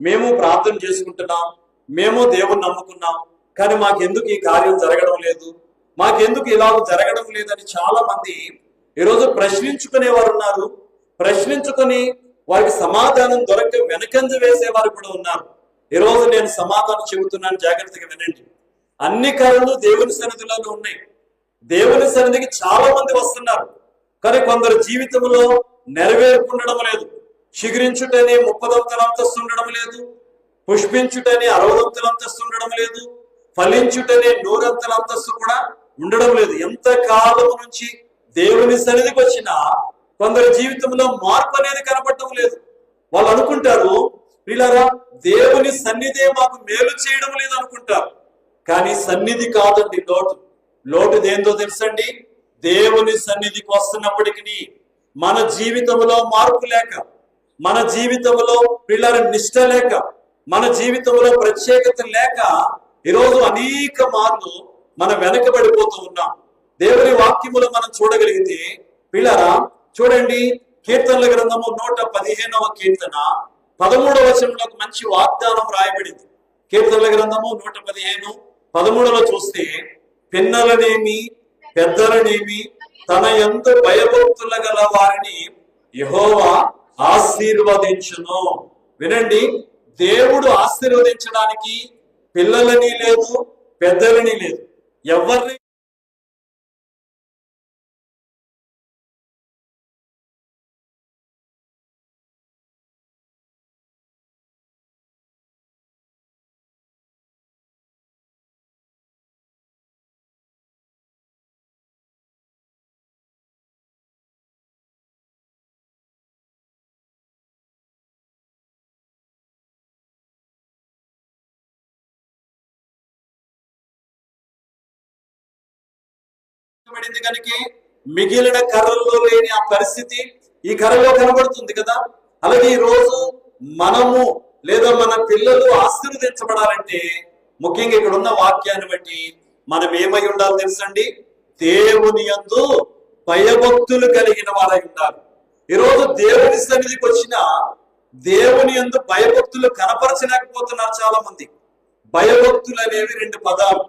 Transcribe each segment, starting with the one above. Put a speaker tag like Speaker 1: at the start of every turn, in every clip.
Speaker 1: మేము ప్రార్థన చేసుకుంటున్నాం మేము దేవుణ్ణి నమ్ముకున్నాం కానీ మాకెందుకు ఈ కార్యం జరగడం లేదు? మాకెందుకు ఇలా జరగడం లేదని చాలా మంది ఈరోజు ప్రశ్నించుకునేవారు ఉన్నారు. ప్రశ్నించుకొని వారికి సమాధానం దొరక వెనకంజ వేసేవారు కూడా ఉన్నారు. ఈరోజు నేను సమాధానం చెబుతున్నాను జాగ్రత్తగా వినండి. అన్ని కళలు దేవుని సన్నిధిలోనే ఉన్నాయి. దేవుని సన్నిధికి చాలా మంది వస్తున్నారు. కానీ కొందరు జీవితంలో నెరవేర్పుండడం లేదు. చిగురించుటని ముప్పదంతల అంతస్తు ఉండడం లేదు. పుష్పించుటని అరవదంతల అంతస్తు ఉండడం లేదు. ఫలించుటని నూరంతల అంతస్తు కూడా ఉండడం లేదు. ఎంత కాలం నుంచి దేవుని సన్నిధికి వచ్చినా కొందరి జీవితంలో మార్పు అనేది కనపడటం లేదు. వాళ్ళు అనుకుంటారు వీళ్ళరా దేవుని సన్నిధే మాకు మేలు చేయడం లేదు అనుకుంటారు. కానీ సన్నిధి కాదండి లోటు. లోటు దేంతో తెలుసండి? దేవుని సన్నిధికి వస్తున్నప్పటికీ మన జీవితంలో మార్పు లేక మన జీవితంలో పిల్లల నిష్ట లేక మన జీవితంలో ప్రత్యేకత లేక ఈరోజు అనేక మార్లు మనం వెనకబడిపోతూ ఉన్నాం. దేవుని వాక్యములు మనం చూడగలిగితే పిల్లరా చూడండి కీర్తనల గ్రంథము నూట పదిహేనవ కీర్తన పదమూడవ వచనంలో మంచి వాగ్దానం రాయబడింది. కీర్తనల గ్రంథము నూట పదిహేను పదమూడులో చూస్తే పిన్నలనేమి పెద్దలనేమి తన ఎంత భయభక్తుల గల వారిని యహోవా ఆశీర్వదించును. వినండి దేవుడు ఆశీర్వదించడానికి పిల్లలని లేదు పెద్దలని లేదు. ఎవరిని పడింది కనుక మిగిలిన కర్రల్లో లేని ఆ పరిస్థితి ఈ కర్రలో కనబడుతుంది కదా? అలాగే ఈ రోజు మనము లేదా మన పిల్లలు ఆశీర్వదించబడాలంటే ముఖ్యంగా ఇక్కడ ఉన్న వాక్యాన్ని బట్టి మనం ఏమై ఉండాలి తెలుసండి? దేవుని యందు భయభక్తులు కలిగిన వారై ఉండాలి. ఈరోజు దేవుని సన్నిధికి వచ్చిన దేవుని యందు భయభక్తులు కనపరచలేకపోతున్నారు చాలా మంది భయభక్తులు అనేవి రెండు పదాలు.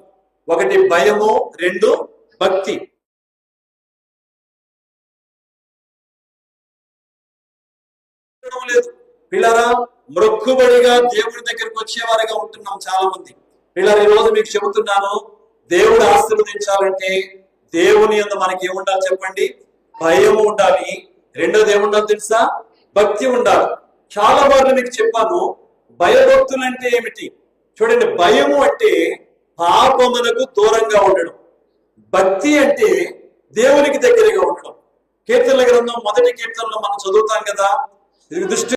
Speaker 1: ఒకటి భయము రెండు భక్తి. పిల్లరా మృక్కుబడిగా దేవుడి దగ్గరికి వచ్చేవారిగా ఉంటున్నాం చాలా మంది పిల్లలు ఈ రోజు మీకు చెబుతున్నాను దేవుడు ఆశీర్వదించాలంటే దేవుని అందు మనకి ఏముండాలి చెప్పండి? భయం ఉండాలి. రెండోది ఏముండాలి తెలుసా? భక్తి ఉండాలి. చాలా మార్లు మీకు చెప్పాను భయభక్తులు అంటే ఏమిటి? చూడండి భయము అంటే పాపమునకు దూరంగా ఉండడం. భక్తి అంటే దేవునికి దగ్గరగా ఉండడం. కీర్తనల గ్రంథం మొదటి కీర్తనలో మనం చదువుతాం కదా ఇది దృష్టి